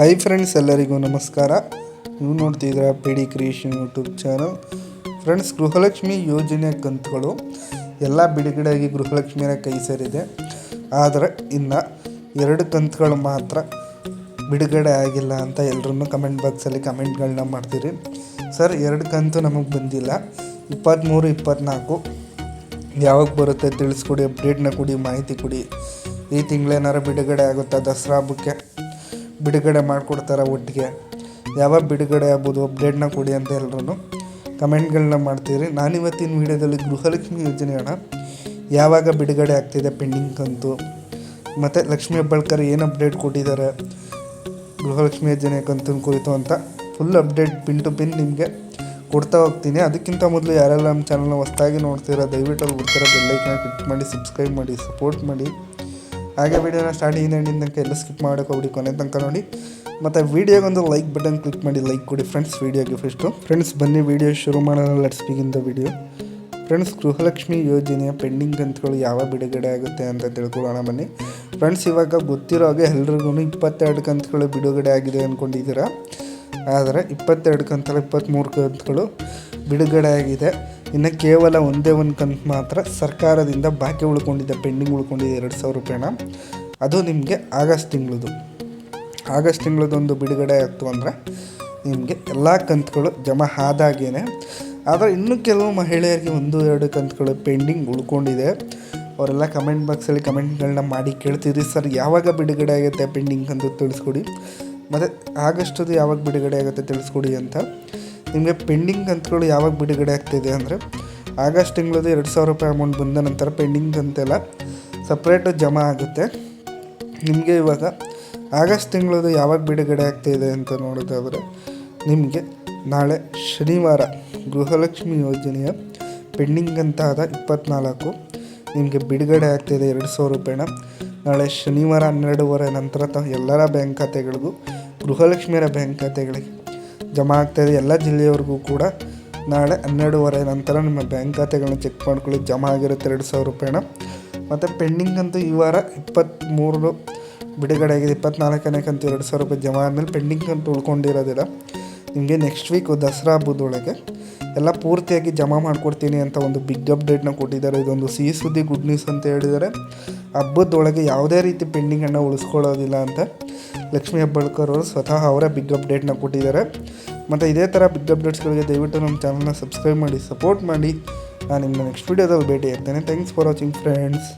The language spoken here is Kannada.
ಹಾಯ್ ಫ್ರೆಂಡ್ಸ್ ಎಲ್ಲರಿಗೂ ನಮಸ್ಕಾರ. ನೀವು ನೋಡ್ತಿದ್ದೀರಾ P D creation YouTube channel friends Gruhalakshmi ಯೋಜನೆ ಕಂತುಗಳು. ಎಲ್ಲ ಬಿಡುಗಡೆಯಾಗಿ ಗೃಹಲಕ್ಷ್ಮಿಯ ಕೈ ಸೇರಿದೆ. ಆದರೆ ಇನ್ನು ಎರಡು ಕಂತುಗಳು ಮಾತ್ರ ಬಿಡುಗಡೆ ಆಗಿಲ್ಲ ಅಂತ ಎಲ್ಲರೂ ಕಮೆಂಟ್ ಬಾಕ್ಸಲ್ಲಿ ಕಮೆಂಟ್ಗಳನ್ನ ಮಾಡ್ತೀರಿ. ಸರ್ ಎರಡು ಕಂತು ನಮಗೆ ಬಂದಿಲ್ಲ. ಇಪ್ಪತ್ತ್ಮೂರು ಇಪ್ಪತ್ತ್ನಾಲ್ಕು ಯಾವಾಗ ಬರುತ್ತೆ ತಿಳಿಸ್ಕೊಡಿ ಅಪ್ಡೇಟ್ನ ಕೊಡಿ, ಮಾಹಿತಿ ಕೊಡಿ. ಈ ತಿಂಗಳೇನಾರು ಬಿಡುಗಡೆ ಆಗುತ್ತಾ ದಸರಾ ಹಬ್ಬಕ್ಕೆ? ಬಿಡುಗಡೆ ಮಾಡಿಕೊಡ್ತಾರೆ ಒಟ್ಟಿಗೆ? ಯಾವಾಗ ಬಿಡುಗಡೆ ಆಗ್ಬೋದು? ಅಪ್ಡೇಟ್ನ ಕೊಡಿ ಅಂತ ಎಲ್ಲರೂ ಕಮೆಂಟ್ಗಳನ್ನ ಮಾಡ್ತೀರಿ ನಾನು ಇವತ್ತಿನ ವೀಡಿಯೋದಲ್ಲಿ ಗೃಹಲಕ್ಷ್ಮಿ ಯೋಜನೆ ಹಣ ಯಾವಾಗ ಬಿಡುಗಡೆ ಆಗ್ತಿದೆ ಪೆಂಡಿಂಗ್ ಕಂತು? ಮತ್ತು ಲಕ್ಷ್ಮೀ ಹೆಬ್ಬಾಳ್ಕರ್ ಏನು ಅಪ್ಡೇಟ್ ಕೊಟ್ಟಿದ್ದಾರೆ ಗೃಹಲಕ್ಷ್ಮಿ ಯೋಜನೆ ಕಂತು ಕುರಿತು ಅಂತ full update pin to pin ನಿಮಗೆ ಕೊಡ್ತಾ ಹೋಗ್ತೀನಿ. ಅದಕ್ಕಿಂತ ಮೊದಲು ಯಾರೆಲ್ಲ ನಮ್ಮ ಚಾನಲ್ನ ಹೊಸ್ದಾಗಿ ನೋಡ್ತೀರಾ, ದಯವಿಟ್ಟು ಅಲ್ಲಿ ಬರ್ತೀರಾ ಬೆಲ್ಲೈಕನ್ನ ಕ್ಲಿಕ್ ಮಾಡಿ ಸಬ್ಸ್ಕ್ರೈಬ್ ಮಾಡಿ ಸಪೋರ್ಟ್ ಮಾಡಿ. ಹಾಗೆ ವಿಡಿಯೋನ ಸ್ಟಾರ್ಟಿಂಗ್ ಎಂಡಿಂದ ತನಕ ಎಲ್ಲ ಸ್ಕಿಪ್ ಮಾಡೋಕೆ ಕೊನೆ ತನಕ ನೋಡಿ. ಮತ್ತು ವೀಡಿಯೋಗೊಂದು ಲೈಕ್ ಬಟನ್ ಕ್ಲಿಕ್ ಮಾಡಿ ಲೈಕ್ ಕೊಡಿ ಫ್ರೆಂಡ್ಸ್ ವೀಡಿಯೋಗೆ ಫಸ್ಟು ಫ್ರೆಂಡ್ಸ್ ಬನ್ನಿ ವೀಡಿಯೋ ಶುರು ಮಾಡೋಣ. Let's begin the video friends Gruhalakshmi ಯೋಜನೆಯ ಪೆಂಡಿಂಗ್ ಕಂತುಗಳು ಯಾವ ಬಿಡುಗಡೆ ಆಗುತ್ತೆ ಅಂತ ತಿಳ್ಕೊಳ್ಳೋಣ ಬನ್ನಿ. ಫ್ರೆಂಡ್ಸ್ ಇವಾಗ ಗೊತ್ತಿರೋ ಹಾಗೆ ಎಲ್ರಿಗೂ ಇಪ್ಪತ್ತೆರಡು ಕಂತುಗಳು ಬಿಡುಗಡೆ ಆಗಿದೆ ಅಂದ್ಕೊಂಡಿದ್ದೀರಾ ಆದರೆ ಇಪ್ಪತ್ತೆರಡು ಕಂತಲ್ಲ ಇಪ್ಪತ್ತ್ಮೂರು ಕಂತುಗಳು ಬಿಡುಗಡೆ ಆಗಿದೆ. ಇನ್ನು ಕೇವಲ ಒಂದೇ ಒಂದು ಕಂತು ಮಾತ್ರ ಸರ್ಕಾರದಿಂದ ಬಾಕಿ ಉಳ್ಕೊಂಡಿದ್ದೆ ಪೆಂಡಿಂಗ್ ಉಳ್ಕೊಂಡಿದ್ದೆ ಎರಡು ಸಾವಿರ ರೂಪಾಯಿನ, ಅದು ನಿಮಗೆ ಆಗಸ್ಟ್ ತಿಂಗಳದು. ಆಗಸ್ಟ್ ತಿಂಗಳದೊಂದು ಬಿಡುಗಡೆ ಆಯಿತು ಅಂದರೆ ನಿಮಗೆ ಎಲ್ಲ ಕಂತುಗಳು ಜಮಾ ಆದಾಗೇನೆ. ಆದರೆ ಇನ್ನೂ ಕೆಲವು ಮಹಿಳೆಯರಿಗೆ ಒಂದು, ಎರಡು ಕಂತುಗಳು ಪೆಂಡಿಂಗ್ ಉಳ್ಕೊಂಡಿದೆ. ಅವರೆಲ್ಲ ಕಮೆಂಟ್ ಬಾಕ್ಸಲ್ಲಿ ಕಮೆಂಟ್ಗಳನ್ನ ಮಾಡಿ ಕೇಳ್ತಿದ್ರಿ. ಸರ್, ಯಾವಾಗ ಬಿಡುಗಡೆ ಆಗುತ್ತೆ ಪೆಂಡಿಂಗ್ ಅಂತ ತಿಳಿಸ್ಕೊಡಿ. ಮತ್ತು ಆಗಸ್ಟದು ಯಾವಾಗ ಬಿಡುಗಡೆ ಆಗುತ್ತೆ ತಿಳಿಸ್ಕೊಡಿ ಅಂತ. ನಿಮಗೆ ಪೆಂಡಿಂಗ್ ಕಂತುಗಳು ಯಾವಾಗ ಬಿಡುಗಡೆ ಆಗ್ತಿದೆ ಅಂದರೆ ಆಗಸ್ಟ್ ತಿಂಗಳದ್ದು ಎರಡು ಸಾವಿರ ರೂಪಾಯಿ ಅಮೌಂಟ್ ಬಂದ ನಂತರ ಪೆಂಡಿಂಗ್ ಕಂತೆಲ್ಲ ಸಪ್ರೇಟು ಜಮಾ ಆಗುತ್ತೆ. ನಿಮಗೆ ಇವಾಗ ಆಗಸ್ಟ್ ತಿಂಗಳದ್ದು ಯಾವಾಗ ಬಿಡುಗಡೆ ಆಗ್ತಾಯಿದೆ ಅಂತ ನೋಡೋದಾದರೆ ನಿಮಗೆ ನಾಳೆ ಶನಿವಾರ ಗೃಹಲಕ್ಷ್ಮಿ ಯೋಜನೆಯ ಪೆಂಡಿಂಗ್ ಅಂತ ಆದ ಇಪ್ಪತ್ತ್ನಾಲ್ಕು ನಿಮಗೆ ಬಿಡುಗಡೆ ಆಗ್ತಾಯಿದೆ ಎರಡು ಸಾವಿರ ರೂಪಾಯಿನ. ನಾಳೆ ಶನಿವಾರ ಹನ್ನೆರಡೂವರೆ ನಂತರ ತ ಎಲ್ಲರ ಬ್ಯಾಂಕ್ ಖಾತೆಗಳಿಗೂ ಗೃಹಲಕ್ಷ್ಮಿಯರ ಬ್ಯಾಂಕ್ ಖಾತೆಗಳಿಗೆ ಜಮಾ ಆಗ್ತಾಯಿದೆ. ಎಲ್ಲ ಜಿಲ್ಲೆಯವರೆಗೂ ಕೂಡ ನಾಳೆ ಹನ್ನೆರಡೂವರೆ ನಂತರ ನಿಮ್ಮ ಬ್ಯಾಂಕ್ ಖಾತೆಗಳನ್ನ ಚೆಕ್ ಮಾಡ್ಕೊಳ್ಳಿ. ಜಮಾ ಆಗಿರುತ್ತೆ ಎರಡು ಸಾವಿರ ರೂಪಾಯಿನ. ಮತ್ತು ಪೆಂಡಿಂಗ್ ಅಂತೂ ಈ ವಾರ ಇಪ್ಪತ್ತ್ಮೂರು ಬಿಡುಗಡೆ ಆಗಿದೆ. ಇಪ್ಪತ್ನಾಲ್ಕನೇ ಕಂತು ಎರಡು ಸಾವಿರ ರೂಪಾಯಿ ಜಮಾ ಆದಮೇಲೆ ಪೆಂಡಿಂಗ್ ಅಂತ ಉಳ್ಕೊಂಡಿರೋದಿಲ್ಲ. ನಿಮಗೆ ನೆಕ್ಸ್ಟ್ ವೀಕು ದಸರಾ ಹಬ್ಬದೊಳಗೆ ಎಲ್ಲ ಪೂರ್ತಿಯಾಗಿ ಜಮಾ ಮಾಡಿಕೊಡ್ತೀನಿ ಅಂತ ಒಂದು ಬಿಗ್ ಅಪ್ಡೇಟ್ನ ಕೊಟ್ಟಿದ್ದಾರೆ. ಇದೊಂದು ಸಿಹಿ ಸುದ್ದಿ ಗುಡ್ ನ್ಯೂಸ್ ಅಂತ ಹೇಳಿದ್ದಾರೆ. ಹಬ್ಬದೊಳಗೆ ಯಾವುದೇ ರೀತಿ ಪೆಂಡಿಂಗನ್ನು ಉಳಿಸ್ಕೊಳ್ಳೋದಿಲ್ಲ ಅಂತ ಲಕ್ಷ್ಮೀ ಹೆಬ್ಬಾಳ್ಕರ್ ಅವರು ಸ್ವತಃ ಅವರೇ ಬಿಗ್ ಅಪ್ಡೇಟ್ನ ಕೊಟ್ಟಿದ್ದಾರೆ. ಮತ್ತು ಇದೇ ಥರ ಬಿಗ್ ಅಪ್ಡೇಟ್ಸ್ಗಳಿಗೆ ದಯವಿಟ್ಟು ನಮ್ಮ ಚಾನಲ್ನ ಸಬ್ಸ್ಕ್ರೈಬ್ ಮಾಡಿ ಸಪೋರ್ಟ್ ಮಾಡಿ. ನಾನು ನಿಮ್ಮ ನೆಕ್ಸ್ಟ್ ವೀಡಿಯೋದಲ್ಲಿ ಭೇಟಿ ಇರ್ತೇನೆ ಥ್ಯಾಂಕ್ಸ್ ಫಾರ್ ವಾಚಿಂಗ್ ಫ್ರೆಂಡ್ಸ್